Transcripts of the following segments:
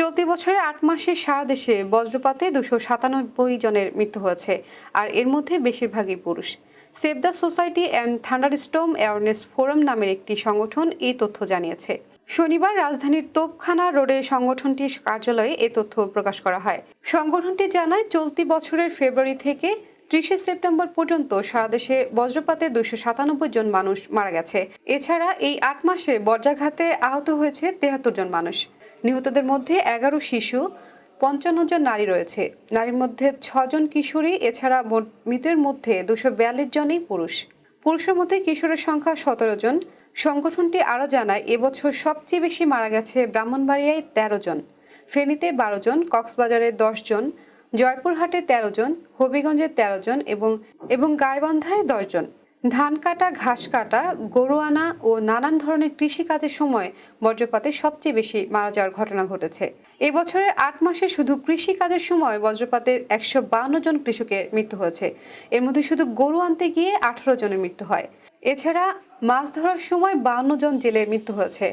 চলতি বছরে আট মাসে সারা দেশে বজ্রপাতে দুশো সাতানব্বই জনের মৃত্যু হয়েছে, আর এর মধ্যে বেশিরভাগই পুরুষ। Save the society and thunderstorm awareness forum নামের একটি সংগঠন এই তথ্য জানিয়েছে। শনিবার রাজধানীর তোপখানা রোডে সংগঠনটির কার্যালয়ে এ তথ্য প্রকাশ করা হয়। সংগঠনটি জানায়, চলতি বছরের ফেব্রুয়ারি থেকে ত্রিশে সেপ্টেম্বর পর্যন্ত সারা দেশে বজ্রপাতে দুশো সাতানব্বই জন মানুষ মারা গেছে। এছাড়া এই আট মাসে বজ্রাঘাতে আহত হয়েছে তেহাত্তর জন মানুষ। নিহতদের মধ্যে এগারো শিশু, পঞ্চান্ন জন নারী রয়েছে। নারীর মধ্যে ছজন কিশোরী, এছাড়া মৃতের মধ্যে দুশো বিয়াল্লিশ জনই পুরুষ। পুরুষের মধ্যে কিশোরের সংখ্যা সতেরো জন। সংগঠনটি আরও জানায়, এবছর সবচেয়ে বেশি মারা গেছে ব্রাহ্মণবাড়িয়ায় তেরো জন। ফেনীতে বারো জন, কক্সবাজারে দশ জন জয়পুরহাটে তেরো জন, হবিগঞ্জে তেরো জন এবং এবং গাইবান্ধায় দশ জন। ধান কাটা, ঘাস কাটা, গরু আনা ও নানান ধরনের কৃষি কাজের সময় বজ্রপাতে সবচেয়ে বেশি মারা যাওয়ার ঘটনা ঘটেছে। এবছরের আট মাসে শুধু কৃষি কাজের সময় বজ্রপাতে একশো বান্ন জন কৃষকের মৃত্যু হয়েছে। এর মধ্যে শুধু গরু আনতে গিয়ে আঠারো জনের মৃত্যু হয়। এছাড়া মাছ ধরার সময় বান্ন জন জেলের মৃত্যু হয়েছে।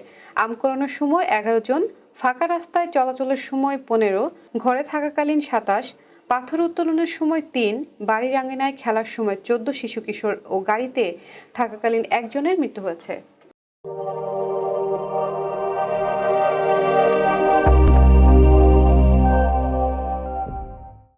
আমকরণের সময় এগারো জন ফাঁকা রাস্তায় চলাচলের সময় পনেরো, ঘরে থাকাকালীন সাতাশ, পাথর উত্তোলনের সময় তিন, বাড়ির আঙিনায় খেলার সময় চোদ্দ শিশু কিশোর ও গাড়িতে থাকাকালীন একজনের মৃত্যু হয়েছে।